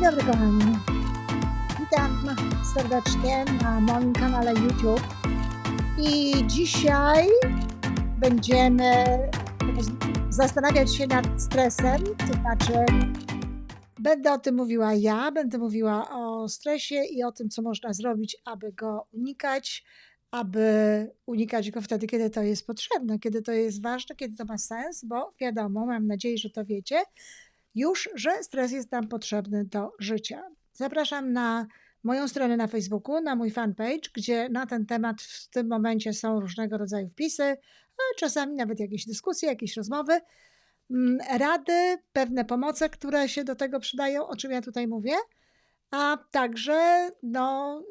Dzień dobry kochani. Witam serdecznie na moim kanale YouTube. I dzisiaj będziemy zastanawiać się nad stresem, to znaczy będę o tym mówiła ja, będę mówiła o stresie i o tym, co można zrobić, aby go unikać, aby unikać go wtedy, kiedy to jest potrzebne, kiedy to jest ważne, kiedy to ma sens, bo wiadomo, mam nadzieję, że to wiecie, już, że stres jest nam potrzebny do życia. Zapraszam na moją stronę na Facebooku, na mój fanpage, gdzie na ten temat w tym momencie są różnego rodzaju wpisy, a czasami nawet jakieś dyskusje, jakieś rozmowy, mm, rady, pewne pomoce, które się do tego przydają, o czym ja tutaj mówię. A także no,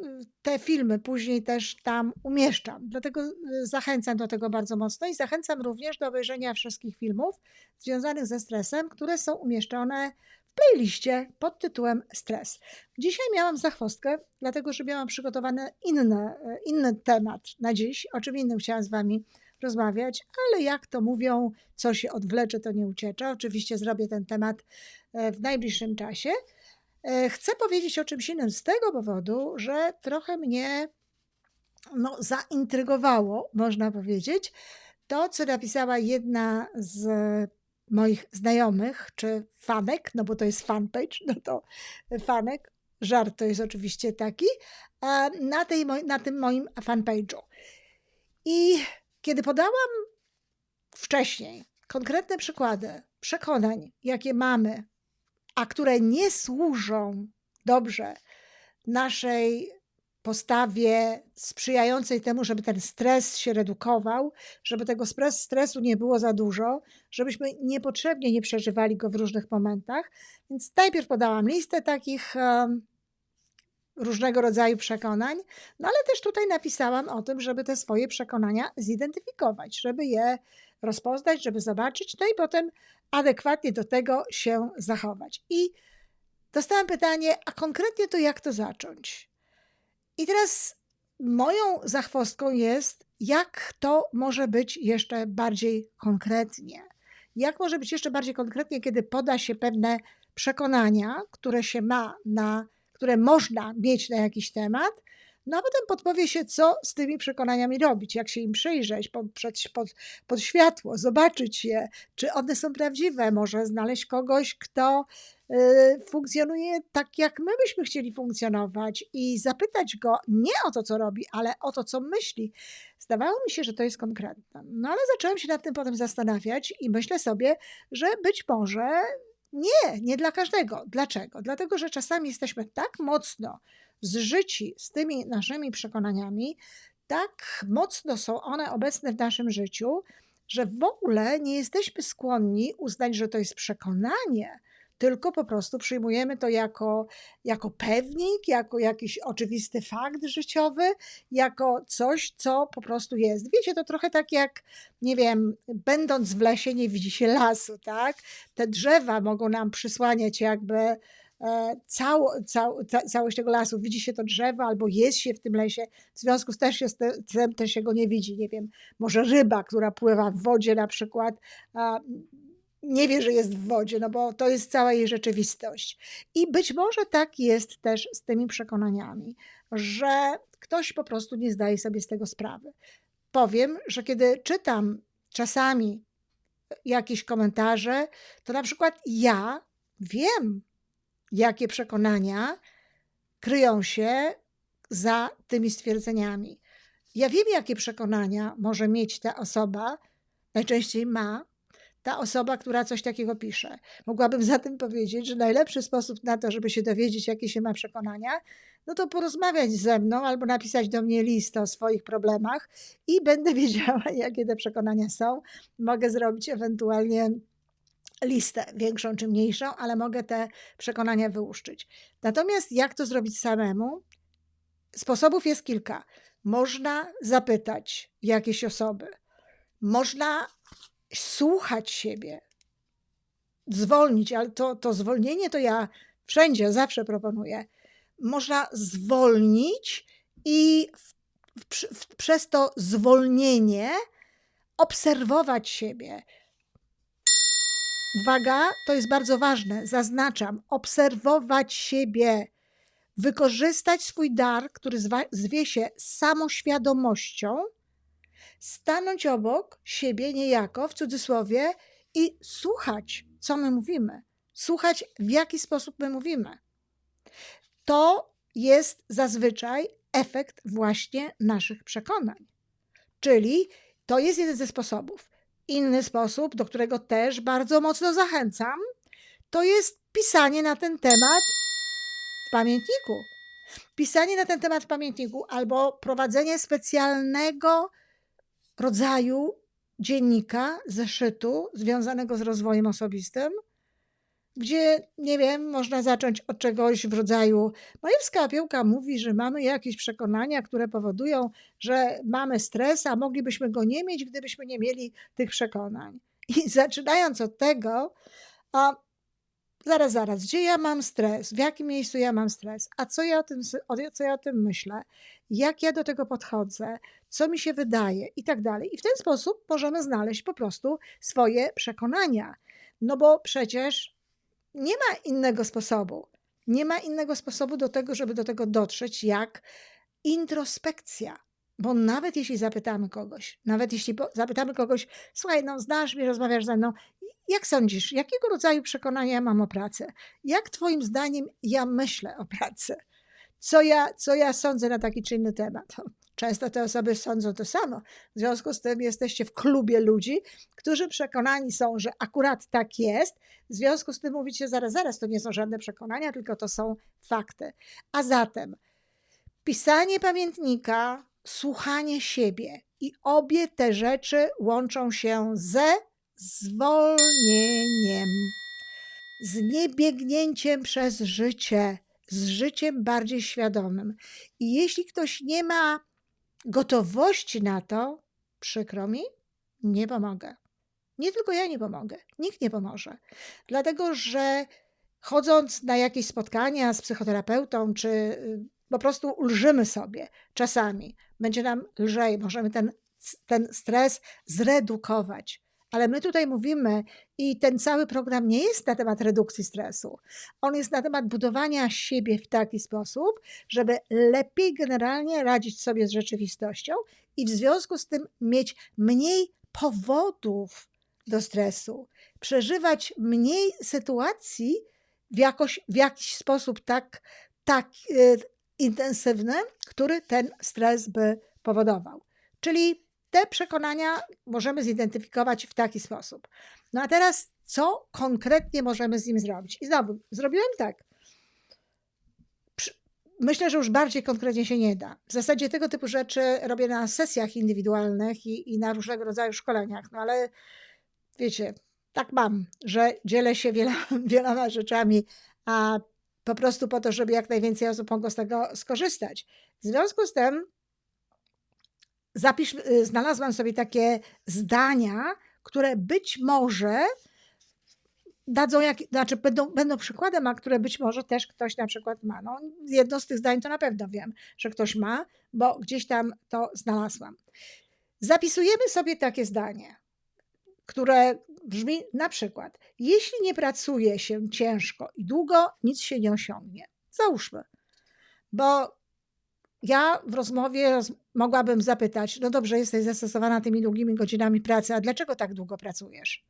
te filmy później też tam umieszczam. Dlatego y, zachęcam do tego bardzo mocno i zachęcam również do obejrzenia wszystkich filmów związanych ze stresem, które są umieszczone w playliście pod tytułem Stres. Dzisiaj miałam zachwostkę, dlatego że miałam przygotowany inny, inny temat na dziś, o czym innym chciałam z Wami rozmawiać, ale jak to mówią, co się odwlecze, to nie uciecza. Oczywiście zrobię ten temat e, w najbliższym czasie. E, chcę powiedzieć o czymś innym z tego powodu, że trochę mnie no, zaintrygowało, można powiedzieć, to, co napisała jedna z moich znajomych, czy fanek, no bo to jest fanpage, no to fanek, żart to jest oczywiście taki, na, tej, na tym moim fanpage'u. I kiedy podałam wcześniej konkretne przykłady przekonań, jakie mamy a które nie służą dobrze naszej postawie sprzyjającej temu, żeby ten stres się redukował, żeby tego stresu nie było za dużo, żebyśmy niepotrzebnie nie przeżywali go w różnych momentach. Więc najpierw podałam listę takich um, różnego rodzaju przekonań, no ale też tutaj napisałam o tym, żeby te swoje przekonania zidentyfikować, żeby je rozpoznać, żeby zobaczyć, no i potem adekwatnie do tego się zachować. I dostałam pytanie, a konkretnie to jak to zacząć? I teraz moją zachwostką jest, jak to może być jeszcze bardziej konkretnie. Jak może być jeszcze bardziej konkretnie, kiedy poda się pewne przekonania, które się ma na, które można mieć na jakiś temat, no a potem podpowie się, co z tymi przekonaniami robić, jak się im przyjrzeć pod, pod, pod światło, zobaczyć je, czy one są prawdziwe, może znaleźć kogoś, kto y, funkcjonuje tak, jak my byśmy chcieli funkcjonować i zapytać go nie o to, co robi, ale o to, co myśli. Zdawało mi się, że to jest konkretne. No ale zaczęłam się nad tym potem zastanawiać i myślę sobie, że być może nie, nie dla każdego. Dlaczego? Dlatego, że czasami jesteśmy tak mocno zżyci z tymi naszymi przekonaniami, tak mocno są one obecne w naszym życiu, że w ogóle nie jesteśmy skłonni uznać, że to jest przekonanie, tylko po prostu przyjmujemy to jako, jako pewnik, jako jakiś oczywisty fakt życiowy, jako coś, co po prostu jest. Wiecie, to trochę tak jak, nie wiem, będąc w lesie nie widzi się lasu, tak? Te drzewa mogą nam przysłaniać jakby E, cało, cał, ca, całość tego lasu, widzi się to drzewo albo jest się w tym lesie, w związku z też jest te, też się go nie widzi, nie wiem, może ryba, która pływa w wodzie na przykład, nie wie, że jest w wodzie, no bo to jest cała jej rzeczywistość. I być może tak jest też z tymi przekonaniami, że ktoś po prostu nie zdaje sobie z tego sprawy. Powiem, że kiedy czytam czasami jakieś komentarze, to na przykład ja wiem, jakie przekonania kryją się za tymi stwierdzeniami. Ja wiem, jakie przekonania może mieć ta osoba, najczęściej ma, ta osoba, która coś takiego pisze. Mogłabym zatem powiedzieć, że najlepszy sposób na to, żeby się dowiedzieć, jakie się ma przekonania, no to porozmawiać ze mną albo napisać do mnie list o swoich problemach i będę wiedziała, jakie te przekonania są. Mogę zrobić ewentualnie listę, większą czy mniejszą, ale mogę te przekonania wyłuszczyć. Natomiast jak to zrobić samemu? Sposobów jest kilka. Można zapytać jakieś osoby, można słuchać siebie, zwolnić, ale to, to zwolnienie to ja wszędzie zawsze proponuję. Można zwolnić i w, w, w, przez to zwolnienie obserwować siebie, Uwaga, to jest bardzo ważne, zaznaczam, obserwować siebie, wykorzystać swój dar, który zwie się samoświadomością, stanąć obok siebie niejako, w cudzysłowie, i słuchać, co my mówimy, słuchać, w jaki sposób my mówimy. To jest zazwyczaj efekt właśnie naszych przekonań. Czyli to jest jeden ze sposobów. Inny sposób, do którego też bardzo mocno zachęcam, to jest pisanie na ten temat w pamiętniku. Pisanie na ten temat w pamiętniku albo prowadzenie specjalnego rodzaju dziennika, zeszytu związanego z rozwojem osobistym, gdzie, nie wiem, można zacząć od czegoś w rodzaju Majewska Opiełka mówi, że mamy jakieś przekonania, które powodują, że mamy stres, a moglibyśmy go nie mieć, gdybyśmy nie mieli tych przekonań. I zaczynając od tego, a zaraz, zaraz, gdzie ja mam stres, w jakim miejscu ja mam stres, a co ja o tym, co ja o tym myślę, jak ja do tego podchodzę, co mi się wydaje i tak dalej. I w ten sposób możemy znaleźć po prostu swoje przekonania. No bo przecież nie ma innego sposobu. Nie ma innego sposobu do tego, żeby do tego dotrzeć, jak introspekcja. Bo nawet jeśli zapytamy kogoś, nawet jeśli zapytamy kogoś, słuchaj, no znasz mnie, rozmawiasz ze mną, jak sądzisz, jakiego rodzaju przekonania ja mam o pracy? Jak Twoim zdaniem ja myślę o pracy? Co ja, co ja sądzę na taki czy inny temat? Często te osoby sądzą to samo. W związku z tym jesteście w klubie ludzi, którzy przekonani są, że akurat tak jest. W związku z tym mówicie zaraz, zaraz, to nie są żadne przekonania, tylko to są fakty. A zatem pisanie pamiętnika, słuchanie siebie i obie te rzeczy łączą się ze zwolnieniem, z niebiegnięciem przez życie, z życiem bardziej świadomym. I jeśli ktoś nie ma gotowości na to, przykro mi, nie pomogę. Nie tylko ja nie pomogę, nikt nie pomoże. Dlatego, że chodząc na jakieś spotkania z psychoterapeutą, czy y, po prostu ulżymy sobie czasami, będzie nam lżej, możemy ten, ten stres zredukować. Ale my tutaj mówimy, i ten cały program nie jest na temat redukcji stresu. On jest na temat budowania siebie w taki sposób, żeby lepiej generalnie radzić sobie z rzeczywistością i w związku z tym mieć mniej powodów do stresu, przeżywać mniej sytuacji w, jakoś, w jakiś sposób tak, tak yy, intensywny, który ten stres by powodował. Czyli te przekonania możemy zidentyfikować w taki sposób. No a teraz, co konkretnie możemy z nim zrobić? I znowu, zrobiłem tak. Myślę, że już bardziej konkretnie się nie da. W zasadzie tego typu rzeczy robię na sesjach indywidualnych i, i na różnego rodzaju szkoleniach, no ale wiecie, tak mam, że dzielę się wieloma, wieloma rzeczami, a po prostu po to, żeby jak najwięcej osób mogło z tego skorzystać. W związku z tym zapisz, y, znalazłam sobie takie zdania, które być może dadzą, jak, znaczy będą, będą przykładem, a które być może też ktoś na przykład ma. No, jedno z tych zdań to na pewno wiem, że ktoś ma, bo gdzieś tam to znalazłam. Zapisujemy sobie takie zdanie, które brzmi na przykład: Jeśli nie pracuje się ciężko i długo, nic się nie osiągnie. Załóżmy, bo ja w rozmowie roz, mogłabym zapytać: No dobrze, jesteś zastosowana tymi długimi godzinami pracy, a dlaczego tak długo pracujesz?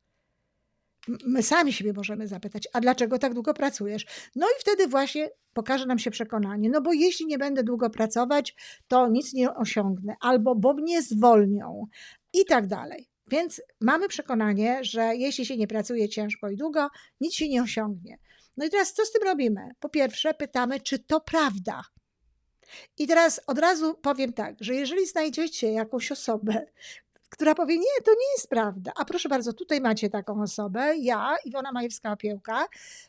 My sami siebie możemy zapytać, a dlaczego tak długo pracujesz? No i wtedy właśnie pokaże nam się przekonanie, no bo jeśli nie będę długo pracować, to nic nie osiągnę, albo bo mnie zwolnią i tak dalej. Więc mamy przekonanie, że jeśli się nie pracuje ciężko i długo, nic się nie osiągnie. No i teraz co z tym robimy? Po pierwsze, pytamy, czy to prawda. I teraz od razu powiem tak, że jeżeli znajdziecie jakąś osobę, która powie, nie, to nie jest prawda. A proszę bardzo, tutaj macie taką osobę. Ja, Iwona Majewska-Opiełka,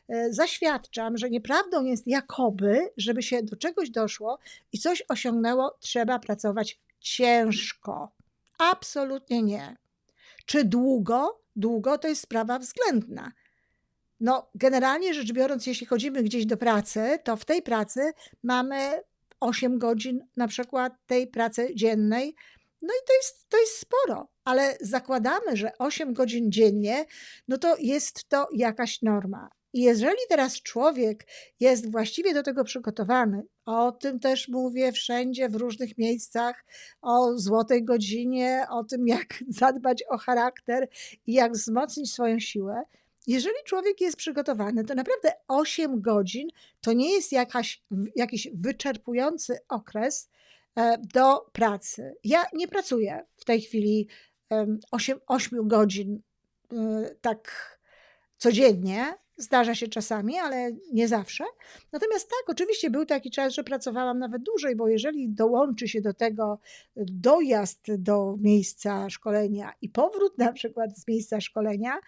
e, zaświadczam, że nieprawdą jest jakoby, żeby się do czegoś doszło i coś osiągnęło, trzeba pracować ciężko. Absolutnie nie. Czy długo? Długo to jest sprawa względna. No, generalnie rzecz biorąc, jeśli chodzimy gdzieś do pracy, to w tej pracy mamy 8 godzin na przykład tej pracy dziennej. No i to jest, to jest sporo. ale zakładamy, że 8 godzin dziennie, no to jest to jakaś norma. I jeżeli teraz człowiek jest właściwie do tego przygotowany, o tym też mówię wszędzie, w różnych miejscach, o złotej godzinie, o tym, jak zadbać o charakter i jak wzmocnić swoją siłę. Jeżeli człowiek jest przygotowany, to naprawdę 8 godzin to nie jest jakaś, jakiś wyczerpujący okres e, do pracy. Ja nie pracuję w tej chwili 8, 8 godzin e, tak codziennie, Zdarza się czasami, ale nie zawsze. Natomiast tak, oczywiście był taki czas, że pracowałam nawet dłużej, bo jeżeli dołączy się do tego dojazd do miejsca szkolenia i powrót na przykład z miejsca szkolenia,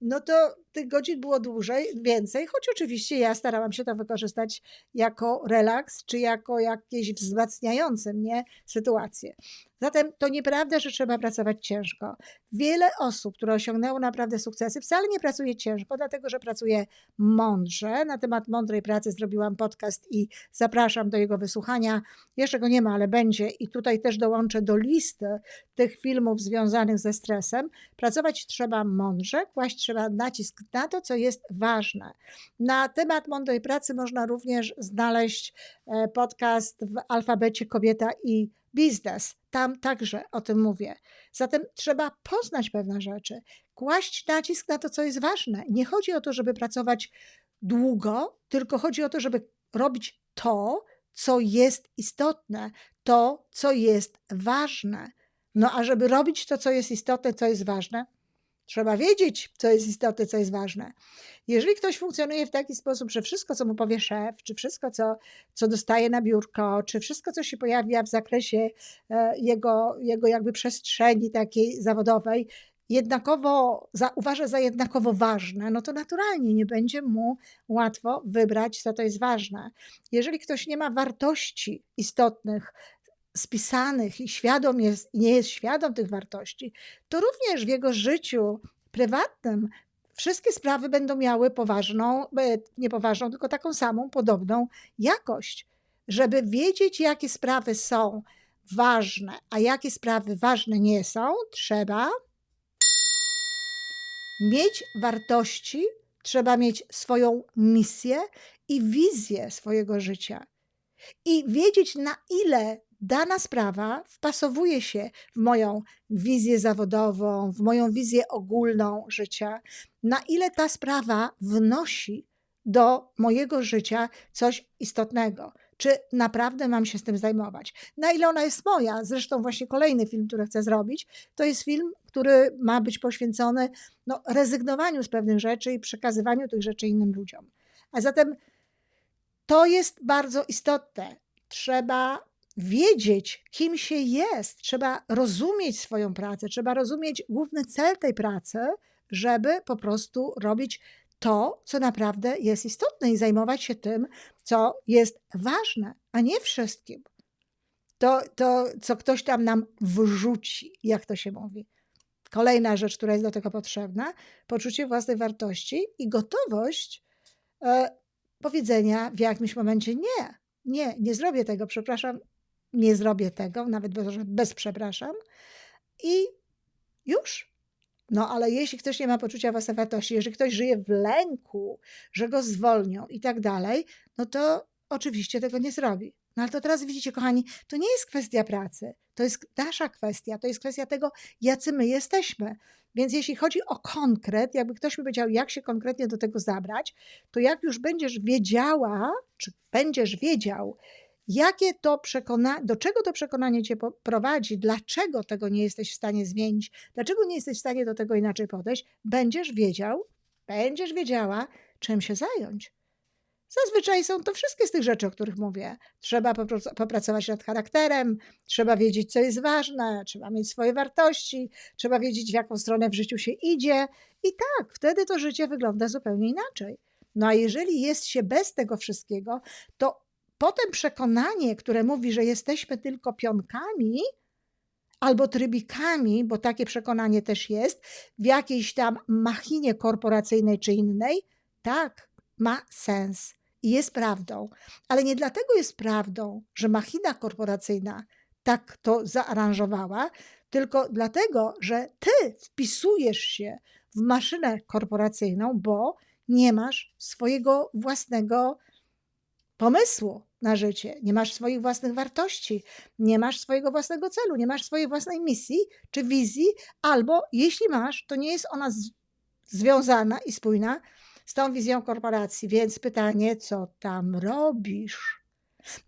no to tych godzin było dłużej, więcej, choć oczywiście ja starałam się to wykorzystać jako relaks, czy jako jakieś wzmacniające mnie sytuacje. Zatem to nieprawda, że trzeba pracować ciężko. Wiele osób, które osiągnęło naprawdę sukcesy, wcale nie pracuje ciężko, dlatego że pracuje mądrze. Na temat mądrej pracy zrobiłam podcast i zapraszam do jego wysłuchania. Jeszcze go nie ma, ale będzie i tutaj też dołączę do listy tych filmów związanych ze stresem. Pracować trzeba mądrze, kłaść trzeba nacisk na to, co jest ważne. Na temat mądrej pracy można również znaleźć e, podcast w alfabecie Kobieta i biznes. Tam także o tym mówię. Zatem trzeba poznać pewne rzeczy, kłaść nacisk na to, co jest ważne. Nie chodzi o to, żeby pracować długo, tylko chodzi o to, żeby robić to, co jest istotne, to, co jest ważne. No a żeby robić to, co jest istotne, co jest ważne, Trzeba wiedzieć, co jest istotne, co jest ważne. Jeżeli ktoś funkcjonuje w taki sposób, że wszystko, co mu powie szef, czy wszystko, co, co dostaje na biurko, czy wszystko, co się pojawia w zakresie e, jego, jego jakby przestrzeni takiej zawodowej, jednakowo za, uważa za jednakowo ważne, no to naturalnie nie będzie mu łatwo wybrać, co to jest ważne. Jeżeli ktoś nie ma wartości istotnych spisanych i świadom jest, nie jest świadom tych wartości, to również w jego życiu prywatnym wszystkie sprawy będą miały poważną, e, nie poważną, tylko taką samą, podobną jakość. Żeby wiedzieć, jakie sprawy są ważne, a jakie sprawy ważne nie są, trzeba mieć wartości, trzeba mieć swoją misję i wizję swojego życia. I wiedzieć, na ile dana sprawa wpasowuje się w moją wizję zawodową, w moją wizję ogólną życia, na ile ta sprawa wnosi do mojego życia coś istotnego. Czy naprawdę mam się z tym zajmować? Na ile ona jest moja? Zresztą, właśnie kolejny film, który chcę zrobić, to jest film, który ma być poświęcony no, rezygnowaniu z pewnych rzeczy i przekazywaniu tych rzeczy innym ludziom. A zatem to jest bardzo istotne. Trzeba wiedzieć, kim się jest, trzeba rozumieć swoją pracę, trzeba rozumieć główny cel tej pracy, żeby po prostu robić to, co naprawdę jest istotne i zajmować się tym, co jest ważne, a nie wszystkim. To, to co ktoś tam nam wrzuci, jak to się mówi. Kolejna rzecz, która jest do tego potrzebna, poczucie własnej wartości i gotowość e, powiedzenia w jakimś momencie nie, nie, nie zrobię tego, przepraszam, nie zrobię tego, nawet bez, bez przepraszam. I już. No ale jeśli ktoś nie ma poczucia własnej wartości, jeżeli ktoś żyje w lęku, że go zwolnią i tak dalej, no to oczywiście tego nie zrobi. No ale to teraz widzicie, kochani, to nie jest kwestia pracy, to jest nasza kwestia, to jest kwestia tego, jacy my jesteśmy. Więc jeśli chodzi o konkret, jakby ktoś mi powiedział, jak się konkretnie do tego zabrać, to jak już będziesz wiedziała, czy będziesz wiedział, jakie to przekonanie, do czego to przekonanie cię prowadzi, dlaczego tego nie jesteś w stanie zmienić, dlaczego nie jesteś w stanie do tego inaczej podejść, będziesz wiedział, będziesz wiedziała, czym się zająć. Zazwyczaj są to wszystkie z tych rzeczy, o których mówię. Trzeba popracować nad charakterem, trzeba wiedzieć, co jest ważne, trzeba mieć swoje wartości, trzeba wiedzieć, w jaką stronę w życiu się idzie. I tak, wtedy to życie wygląda zupełnie inaczej. No a jeżeli jest się bez tego wszystkiego, to potem przekonanie, które mówi, że jesteśmy tylko pionkami albo trybikami, bo takie przekonanie też jest, w jakiejś tam machinie korporacyjnej czy innej, tak, ma sens i jest prawdą. Ale nie dlatego jest prawdą, że machina korporacyjna tak to zaaranżowała, tylko dlatego, że ty wpisujesz się w maszynę korporacyjną, bo nie masz swojego własnego pomysłu na życie, nie masz swoich własnych wartości, nie masz swojego własnego celu, nie masz swojej własnej misji czy wizji, albo jeśli masz, to nie jest ona z, związana i spójna z tą wizją korporacji. Więc pytanie, co tam robisz?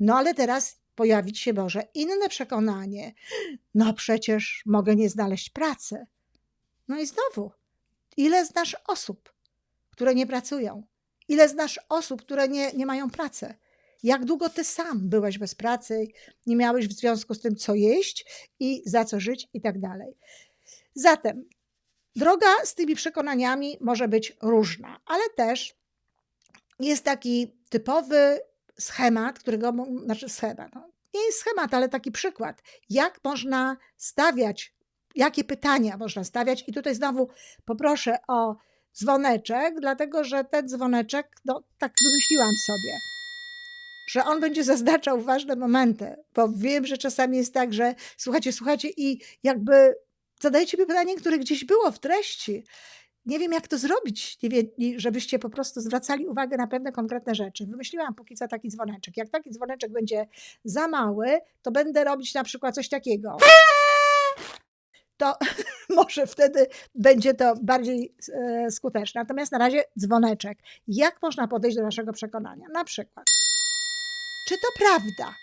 No ale teraz pojawić się może inne przekonanie. No przecież mogę nie znaleźć pracy. No i znowu, ile znasz osób, które nie pracują? Ile znasz osób, które nie, nie mają pracy? Jak długo ty sam byłeś bez pracy, nie miałeś w związku z tym co jeść i za co żyć i tak dalej. Zatem droga z tymi przekonaniami może być różna, ale też jest taki typowy schemat, którego, znaczy schemat, no, nie jest schemat, ale taki przykład, jak można stawiać, jakie pytania można stawiać. I tutaj znowu poproszę o dzwoneczek, dlatego że ten dzwoneczek, no tak wymyśliłam sobie, że on będzie zaznaczał ważne momenty, bo wiem, że czasami jest tak, że słuchacie, słuchacie i jakby zadajecie mi pytanie, które gdzieś było w treści nie wiem, jak to zrobić, nie żebyście po prostu zwracali uwagę na pewne konkretne rzeczy. Wymyśliłam póki co taki dzwoneczek. Jak taki dzwoneczek będzie za mały, to będę robić na przykład coś takiego. To może wtedy będzie to bardziej e, skuteczne. Natomiast na razie dzwoneczek. Jak można podejść do naszego przekonania? Na przykład, czy to prawda?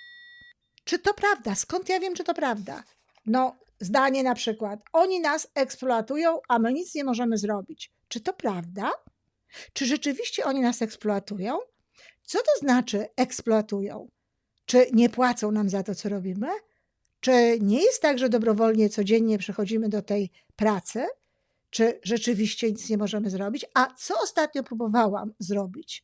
Czy to prawda? Skąd ja wiem, czy to prawda? No, zdanie na przykład: Oni nas eksploatują, a my nic nie możemy zrobić. Czy to prawda? Czy rzeczywiście oni nas eksploatują? Co to znaczy eksploatują? Czy nie płacą nam za to, co robimy? Czy nie jest tak, że dobrowolnie codziennie przychodzimy do tej pracy? Czy rzeczywiście nic nie możemy zrobić? A co ostatnio próbowałam zrobić?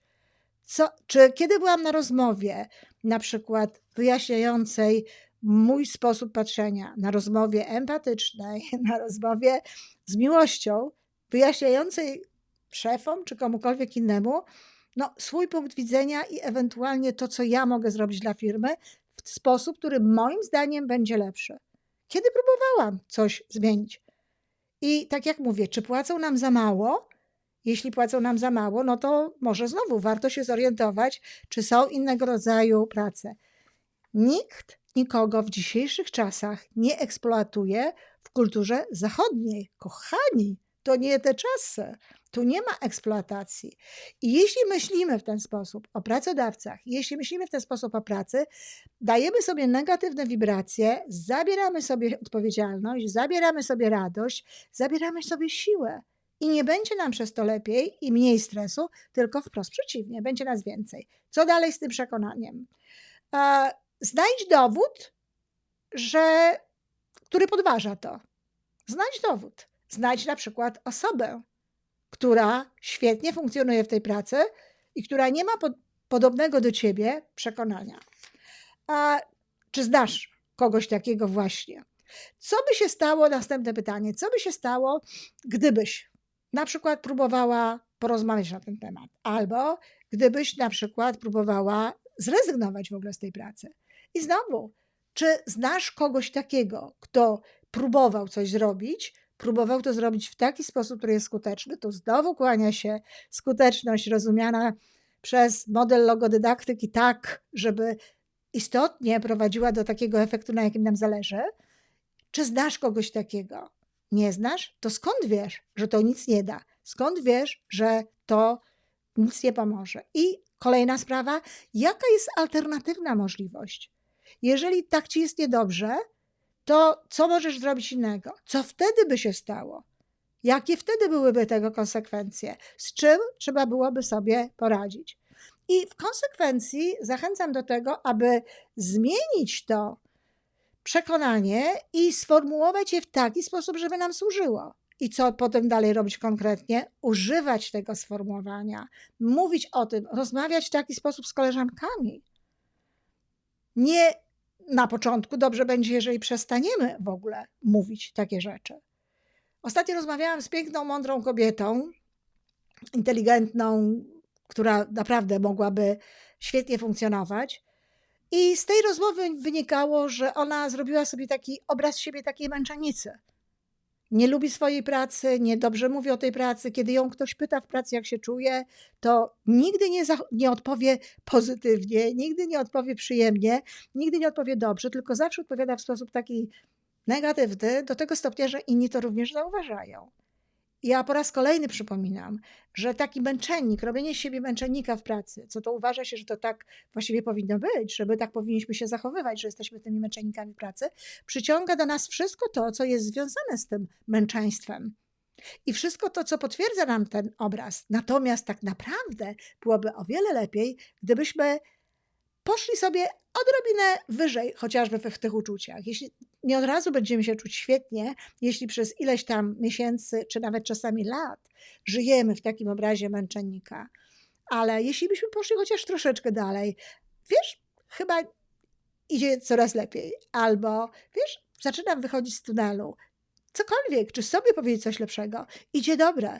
Co, czy kiedy byłam na rozmowie, na przykład wyjaśniającej mój sposób patrzenia na rozmowie empatycznej, na rozmowie z miłością, wyjaśniającej szefom czy komukolwiek innemu, no, swój punkt widzenia i ewentualnie to, co ja mogę zrobić dla firmy w sposób, który moim zdaniem będzie lepszy. Kiedy próbowałam coś zmienić? I tak jak mówię, czy płacą nam za mało? Jeśli płacą nam za mało, no to może znowu warto się zorientować, czy są innego rodzaju prace. Nikt nikogo w dzisiejszych czasach nie eksploatuje w kulturze zachodniej. Kochani, to nie te czasy. Tu nie ma eksploatacji. I jeśli myślimy w ten sposób o pracodawcach, jeśli myślimy w ten sposób o pracy, dajemy sobie negatywne wibracje, zabieramy sobie odpowiedzialność, zabieramy sobie radość, zabieramy sobie siłę. I nie będzie nam przez to lepiej i mniej stresu, tylko wprost przeciwnie, będzie nas więcej. Co dalej z tym przekonaniem? znajdź dowód, że, który podważa to. Znajdź dowód. Znajdź na przykład osobę, która świetnie funkcjonuje w tej pracy i która nie ma pod, podobnego do ciebie przekonania. A czy znasz kogoś takiego właśnie? Co by się stało, następne pytanie, co by się stało, gdybyś na przykład próbowała porozmawiać na ten temat, albo gdybyś na przykład próbowała zrezygnować w ogóle z tej pracy? I znowu, czy znasz kogoś takiego, kto próbował coś zrobić, próbował to zrobić w taki sposób, który jest skuteczny, to znowu kłania się skuteczność rozumiana przez model logodydaktyki tak, żeby istotnie prowadziła do takiego efektu, na jakim nam zależy. Czy znasz kogoś takiego? Nie znasz? To skąd wiesz, że to nic nie da? Skąd wiesz, że to nic nie pomoże? I kolejna sprawa, jaka jest alternatywna możliwość? Jeżeli tak ci jest niedobrze, to co możesz zrobić innego? Co wtedy by się stało? Jakie wtedy byłyby tego konsekwencje? Z czym trzeba byłoby sobie poradzić? I w konsekwencji zachęcam do tego, aby zmienić to przekonanie i sformułować je w taki sposób, żeby nam służyło. I co potem dalej robić konkretnie? Używać tego sformułowania, mówić o tym, rozmawiać w taki sposób z koleżankami. Nie na początku dobrze będzie, jeżeli przestaniemy w ogóle mówić takie rzeczy. Ostatnio rozmawiałam z piękną, mądrą kobietą, inteligentną, która naprawdę mogłaby świetnie funkcjonować. I z tej rozmowy wynikało, że ona zrobiła sobie taki obraz siebie takiej męczennicy. Nie lubi swojej pracy, niedobrze mówi o tej pracy. Kiedy ją ktoś pyta w pracy, jak się czuje, to nigdy nie, nie odpowie pozytywnie, nigdy nie odpowie przyjemnie, nigdy nie odpowie dobrze, tylko zawsze odpowiada w sposób taki negatywny, do tego stopnia, że inni to również zauważają. Ja po raz kolejny przypominam, że taki męczennik, robienie siebie męczennika w pracy, co to uważa się, że to tak właściwie powinno być, żeby tak powinniśmy się zachowywać, że jesteśmy tymi męczennikami pracy, przyciąga do nas wszystko to, co jest związane z tym męczeństwem. I wszystko to, co potwierdza nam ten obraz. Natomiast tak naprawdę byłoby o wiele lepiej, gdybyśmy poszli sobie odrobinę wyżej, chociażby w tych uczuciach. Jeśli nie od razu będziemy się czuć świetnie, jeśli przez ileś tam miesięcy, czy nawet czasami lat, żyjemy w takim obrazie męczennika. Ale jeśli byśmy poszli chociaż troszeczkę dalej, wiesz, chyba idzie coraz lepiej. Albo wiesz, zaczynam wychodzić z tunelu. Cokolwiek, czy sobie powiedzieć coś lepszego, idzie dobre.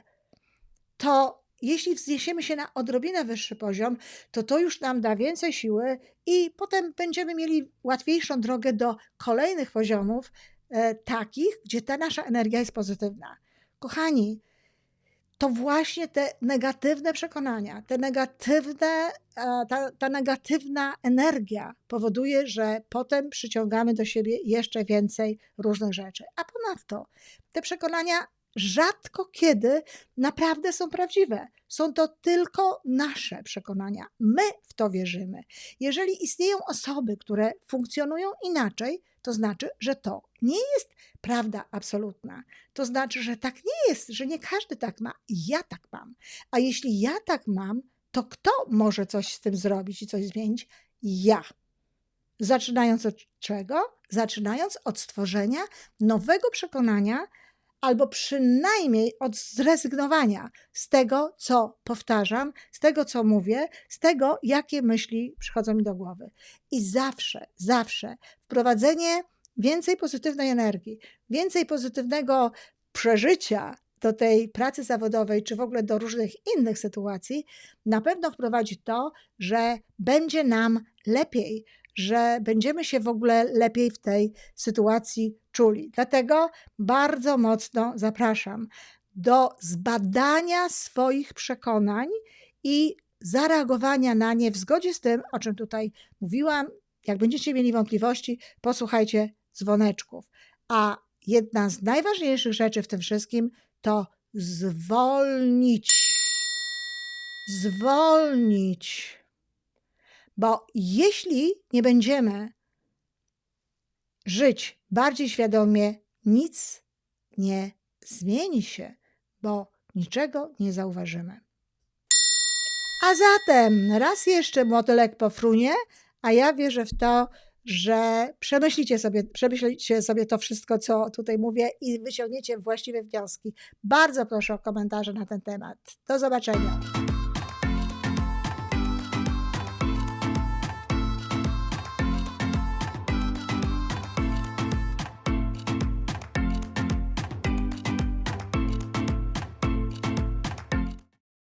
To jeśli wzniesiemy się na odrobinę wyższy poziom, to to już nam da więcej siły i potem będziemy mieli łatwiejszą drogę do kolejnych poziomów, e, takich, gdzie ta nasza energia jest pozytywna. Kochani, to właśnie te negatywne przekonania, te negatywne, e, ta, ta negatywna energia powoduje, że potem przyciągamy do siebie jeszcze więcej różnych rzeczy. A ponadto te przekonania rzadko kiedy naprawdę są prawdziwe. Są to tylko nasze przekonania. My w to wierzymy. Jeżeli istnieją osoby, które funkcjonują inaczej, to znaczy, że to nie jest prawda absolutna. To znaczy, że tak nie jest, że nie każdy tak ma. Ja tak mam. A jeśli ja tak mam, to kto może coś z tym zrobić i coś zmienić? Ja. Zaczynając od czego? Zaczynając od stworzenia nowego przekonania, albo przynajmniej od zrezygnowania z tego, co powtarzam, z tego, co mówię, z tego, jakie myśli przychodzą mi do głowy. I zawsze, zawsze wprowadzenie więcej pozytywnej energii, więcej pozytywnego przeżycia do tej pracy zawodowej, czy w ogóle do różnych innych sytuacji, na pewno wprowadzi to, że będzie nam lepiej, że będziemy się w ogóle lepiej w tej sytuacji czuli. Dlatego bardzo mocno zapraszam do zbadania swoich przekonań i zareagowania na nie w zgodzie z tym, o czym tutaj mówiłam. Jak będziecie mieli wątpliwości, posłuchajcie dzwoneczków. A jedna z najważniejszych rzeczy w tym wszystkim to zwolnić. Zwolnić. Bo jeśli nie będziemy żyć bardziej świadomie, nic nie zmieni się, bo niczego nie zauważymy. A zatem raz jeszcze motylek pofrunie, a ja wierzę w to, że przemyślicie sobie, przemyślicie sobie to wszystko, co tutaj mówię i wyciągniecie właściwe wnioski. Bardzo proszę o komentarze na ten temat. Do zobaczenia.